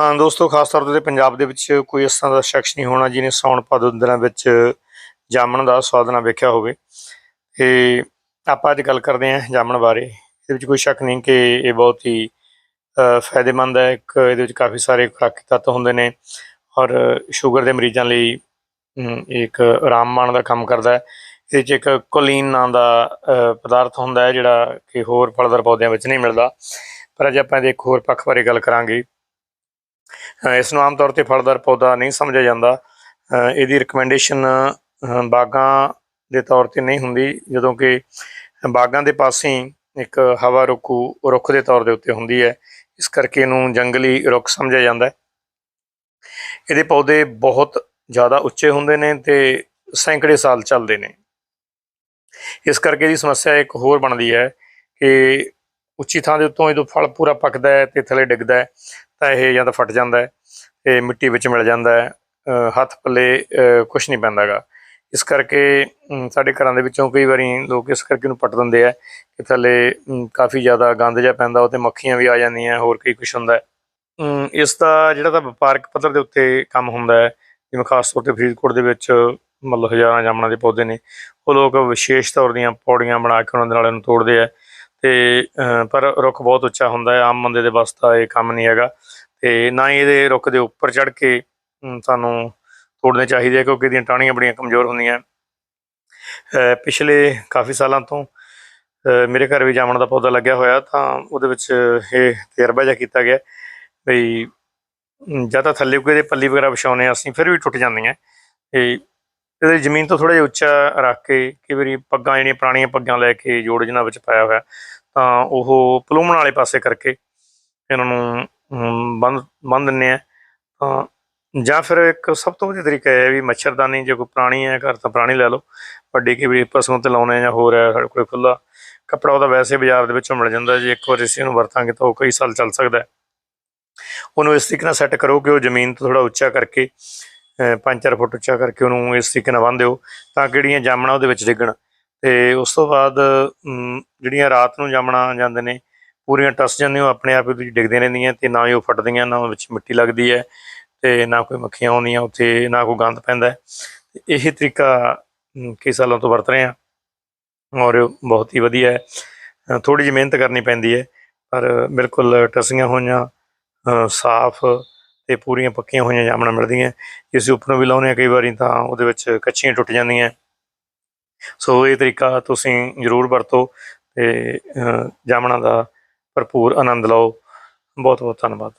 ਹਾਂ ਦੋਸਤੋ ਖਾਸ ਤੌਰ ਤੇ ਪੰਜਾਬ ਦੇ ਵਿੱਚ ਕੋਈ ਇਸ ਤਰ੍ਹਾਂ ਦਾ ਸ਼ਖਸ ਨਹੀਂ ਹੋਣਾ ਜਿਹਨੇ ਸਾਉਣ ਭਾਦੋ ਦਿਨਾਂ ਵਿੱਚ ਜਾਮਣ ਦਾ ਸਵਾਦ ਨਾ ਵੇਖਿਆ ਹੋਵੇ। ਤੇ ਆਪਾਂ ਅੱਜ ਗੱਲ ਕਰਦੇ ਹਾਂ ਜਾਮਣ ਬਾਰੇ। ਇਹਦੇ ਵਿੱਚ ਕੋਈ ਸ਼ੱਕ ਨਹੀਂ ਕਿ ਇਹ ਬਹੁਤ ਹੀ ਫਾਇਦੇਮੰਦ ਹੈ। ਇੱਕ ਇਹਦੇ ਵਿੱਚ ਕਾਫੀ ਸਾਰੇ ਖੁਰਾਕੀ ਤੱਤ ਹੁੰਦੇ ਨੇ ਔਰ ਸ਼ੂਗਰ ਦੇ ਮਰੀਜ਼ਾਂ ਲਈ ਅਮ, ਇੱਕ ਆਰਾਮਮਾਨ ਦਾ ਕੰਮ ਕਰਦਾ ਹੈ। ਇਹਦੇ 'ਚ ਇੱਕ ਕੋਲੀਨ ਨਾਂ ਦਾ ਪਦਾਰਥ ਹੁੰਦਾ ਹੈ ਜਿਹੜਾ ਕਿ ਹੋਰ ਫਲਦਾਰ ਪੌਦਿਆਂ ਵਿੱਚ ਨਹੀਂ ਮਿਲਦਾ। ਪਰ ਅੱਜ ਆਪਾਂ ਇਹਦੇ ਇੱਕ ਹੋਰ ਪੱਖ ਬਾਰੇ ਗੱਲ ਕਰਾਂਗੇ। ਇਸ ਨੂੰ ਆਮ ਤੌਰ ਤੇ ਫਲਦਾਰ ਪੌਦਾ ਨਹੀਂ ਸਮਝਿਆ ਜਾਂਦਾ। ਇਹਦੀ ਰਿਕਮੈਂਡੇਸ਼ਨ ਬਾਗਾਂ ਦੇ ਤੌਰ ਤੇ ਨਹੀਂ ਹੁੰਦੀ, ਜਦੋਂ ਕਿ ਬਾਗਾਂ ਦੇ ਪਾਸੇ ਇੱਕ ਹਵਾ ਰੁੱਖੂ ਰੁੱਖ ਦੇ ਤੌਰ ਦੇ ਉੱਤੇ ਹੁੰਦੀ ਹੈ। ਇਸ ਕਰਕੇ ਇਹਨੂੰ ਜੰਗਲੀ ਰੁੱਖ ਸਮਝਿਆ ਜਾਂਦਾ ਹੈ। ਇਹਦੇ ਪੌਦੇ ਬਹੁਤ ਜ਼ਿਆਦਾ ਉੱਚੇ ਹੁੰਦੇ ਨੇ ਤੇ ਸੈਂਕੜੇ ਸਾਲ ਚੱਲਦੇ ਨੇ। ਇਸ ਕਰਕੇ ਦੀ ਸਮੱਸਿਆ ਇੱਕ ਹੋਰ ਬਣਦੀ ਹੈ ਕਿ ਉੱਚੀ ਥਾਂ ਦੇ ਉੱਤੋਂ ਜਦੋਂ ਫਲ ਪੂਰਾ ਪੱਕਦਾ ਹੈ ਤੇ ਥੱਲੇ ਡਿੱਗਦਾ ਹੈ, ਤਾਂ ਇਹ ਜਾਂ ਤਾਂ ਫਟ ਜਾਂਦਾ ਹੈ ਤੇ ਮਿੱਟੀ ਵਿੱਚ ਮਿਲ ਜਾਂਦਾ ਹੈ ਹੱਥ ਪੱਲੇ ਕੁਝ ਨਹੀਂ ਪੈਂਦਾਗਾ ਇਸ ਕਰਕੇ ਸਾਡੇ ਘਰਾਂ ਦੇ ਵਿੱਚੋਂ ਕਈ ਵਾਰੀ ਲੋਕ ਇਸ ਕਰਕੇ ਨੂੰ ਪੱਟ ਦਿੰਦੇ ਆ ਕਿ ਥੱਲੇ ਕਾਫੀ ਜ਼ਿਆਦਾ ਗੰਦ ਜਿਹਾ ਪੈਂਦਾ ਉਹ ਤੇ ਮੱਖੀਆਂ ਵੀ ਆ ਜਾਂਦੀਆਂ, ਹੋਰ ਕਈ ਕੁਝ ਹੁੰਦਾ ਹੈ। ਇਸ ਦਾ ਜਿਹੜਾ ਤਾਂ ਵਪਾਰਕ ਪੱਧਰ ਦੇ ਉੱਤੇ ਕੰਮ ਹੁੰਦਾ ਹੈ, ਜਿਵੇਂ ਖਾਸ ਤੌਰ ਤੇ ਫਰੀਦਕੋਟ ਦੇ ਵਿੱਚ ਮਤਲਬ ਹਜ਼ਾਰਾਂ ਜਾਮਣਾਂ ਦੇ ਪੌਦੇ ਨੇ, ਉਹ ਲੋਕ ਵਿਸ਼ੇਸ਼ ਤੌਰ ਦੀਆਂ ਪੌੜੀਆਂ ਬਣਾ ਕੇ ਉਹਨਾਂ ਦੇ ਨਾਲ ਇਹਨੂੰ ਤੋੜਦੇ ਆ। ਤੇ ਪਰ ਰੁੱਖ ਬਹੁਤ ਉੱਚਾ ਹੁੰਦਾ ਹੈ। ਆਮ ਬੰਦੇ ਦੇ ਵੱਸ ਦਾ ਇਹ ਕੰਮ ਨਹੀਂ ਹੈਗਾ। ਤੇ ਨਾ ਹੀ ਇਹਦੇ ਰੁੱਖ ਦੇ ਉੱਪਰ ਚੜ ਕੇ ਸਾਨੂੰ ਤੋੜਨੇ ਚਾਹੀਦੇ ਆ, ਕਿਉਂਕਿ ਇਹਦੀਆਂ ਟਾਹਣੀਆਂ ਬੜੀਆਂ ਕਮਜ਼ੋਰ ਹੁੰਦੀਆਂ। ਪਿਛਲੇ ਕਾਫੀ ਸਾਲਾਂ ਤੋਂ ਮੇਰੇ ਘਰ ਵੀ ਜਾਮਣ ਦਾ ਪੌਦਾ ਲੱਗਿਆ ਹੋਇਆ, ਤਾਂ ਉਹਦੇ ਵਿੱਚ ਇਹ ਤਜਰਬਾ ਜਿਹਾ ਕੀਤਾ ਗਿਆ ਵੀ ਜਾਂ ਤਾਂ ਥੱਲੇ ਕੋਈ ਇਹਦੇ ਪੱਲੀ ਵਗੈਰਾ ਵਿਛਾਉਂਦੇ ਹਾਂ, ਅਸੀਂ ਫਿਰ ਵੀ ਟੁੱਟ ਜਾਂਦੀਆਂ। ਤੇ ਇਹਦੇ ਜ਼ਮੀਨ ਤੋਂ ਥੋੜਾ ਜਿਹਾ ਉੱਚਾ ਰੱਖ ਕੇ ਕਈ ਵਾਰੀ ਪੱਗਾਂ ਜਿਹੜੀਆਂ ਪੁਰਾਣੀਆਂ ਪੱਗਾਂ ਲੈ ਕੇ ਜੋੜ ਜਿਹਨਾਂ ਵਿੱਚ ਪਾਇਆ ਹੋਇਆ ਤਾਂ ਉਹ ਪਲੂਮਣ ਵਾਲੇ ਪਾਸੇ ਕਰਕੇ ਇਹਨਾਂ ਨੂੰ ਅਮ, ਬੰਨ ਬੰਨ ਦਿੰਨੇ ਆ। ਤਾਂ ਜਾਂ ਫਿਰ ਇੱਕ ਸਭ ਤੋਂ ਵਧੀਆ ਤਰੀਕਾ ਇਹ ਹੈ ਵੀ ਮੱਛਰਦਾਨੀ ਜੇ ਕੋਈ ਪੁਰਾਣੀ ਹੈ ਘਰ ਤਾਂ ਪੁਰਾਣੀ ਲੈ ਲਓ ਵੱਡੀ ਕਈ ਵਾਰੀ ਪਸ਼ੂਆਂ ਤੇ ਲਾਉਣੇ ਜਾਂ ਹੋਰ ਹੈ ਸਾਡੇ ਕੋਲ ਖੁੱਲਾ ਕੱਪੜਾ ਉਹਦਾ ਵੈਸੇ ਬਾਜ਼ਾਰ ਦੇ ਵਿੱਚੋਂ ਮਿਲ ਜਾਂਦਾ ਜੇ ਇੱਕ ਵਾਰ ਇਸੇ ਨੂੰ ਵਰਤਾਂਗੇ ਤਾਂ ਉਹ ਕਈ ਸਾਲ ਚੱਲ ਸਕਦਾ ਉਹਨੂੰ ਇਸ ਤਰੀਕੇ ਨਾਲ ਸੈੱਟ ਕਰੋ ਕਿ ਉਹ ਜ਼ਮੀਨ ਤੋਂ ਥੋੜਾ ਉੱਚਾ ਕਰਕੇ 5-4 ਫੁੱਟ ਉੱਚਾ ਕਰਕੇ ਉਹਨੂੰ ਇਸ ਤਰੀਕੇ ਨਾਲ ਬੰਨ੍ਹ ਦਿਓ ਤਾਂ ਕਿ ਜਿਹੜੀਆਂ ਜਾਮਣਾ ਉਹਦੇ ਵਿੱਚ ਡਿੱਗਣ। ਤੇ ਉਸ ਤੋਂ ਬਾਅਦ ਜਿਹੜੀਆਂ ਰਾਤ ਨੂੰ ਜਾਮਣਾ ਜਾਂਦੇ ਨੇ, ਪੂਰੀਆਂ ਟੱਸ ਜਾਂਦੀਆਂ, ਉਹ ਆਪਣੇ ਆਪ ਹੀ ਤੁਸੀਂ ਵਿੱਚ ਰਹਿੰਦੀਆਂ ਤੇ ਨਾ ਹੀ ਉਹ ਫਟਦੀਆਂ, ਨਾ ਉਹ ਵਿੱਚ ਮਿੱਟੀ ਲੱਗਦੀ ਹੈ ਤੇ ਨਾ ਕੋਈ ਮੱਖੀਆਂ ਆਉਂਦੀਆਂ ਉੱਥੇ, ਨਾ ਕੋਈ ਗੰਦ ਪੈਂਦਾ ਇਹੀ ਤਰੀਕਾ ਕਈ ਸਾਲਾਂ ਤੋਂ ਵਰਤ ਰਹੇ ਹਾਂ ਔਰ ਬਹੁਤ ਹੀ ਵਧੀਆ ਹੈ। ਥੋੜੀ ਜਿਹੀ ਮਿਹਨਤ ਕਰਨੀ ਪੈਂਦੀ ਹੈ, ਪਰ ਬਿਲਕੁਲ ਟਸੀਆਂ ਹੋਈਆਂ ਸਾਫ਼ ਤੇ ਪੂਰੀਆਂ ਪੱਕੀਆਂ ਹੋਈਆਂ ਜਾਮਣਾ ਮਿਲਦੀਆਂ ਜੇ ਅਸੀਂ ਉੱਪਰੋਂ ਵੀ ਲਾਉਂਦੇ ਹਾਂ ਕਈ ਵਾਰੀ ਤਾਂ ਉਹਦੇ ਵਿੱਚ ਕੱਚੀਆਂ ਟੁੱਟ ਜਾਂਦੀਆਂ ਸੋ ਇਹ ਤਰੀਕਾ ਤੁਸੀਂ ਜ਼ਰੂਰ ਵਰਤੋ ਤੇ ਅ, ਜਾਮਣਾ ਦਾ ਭਰਪੂਰ ਆਨੰਦ ਲਓ। ਬਹੁਤ ਬਹੁਤ ਧੰਨਵਾਦ।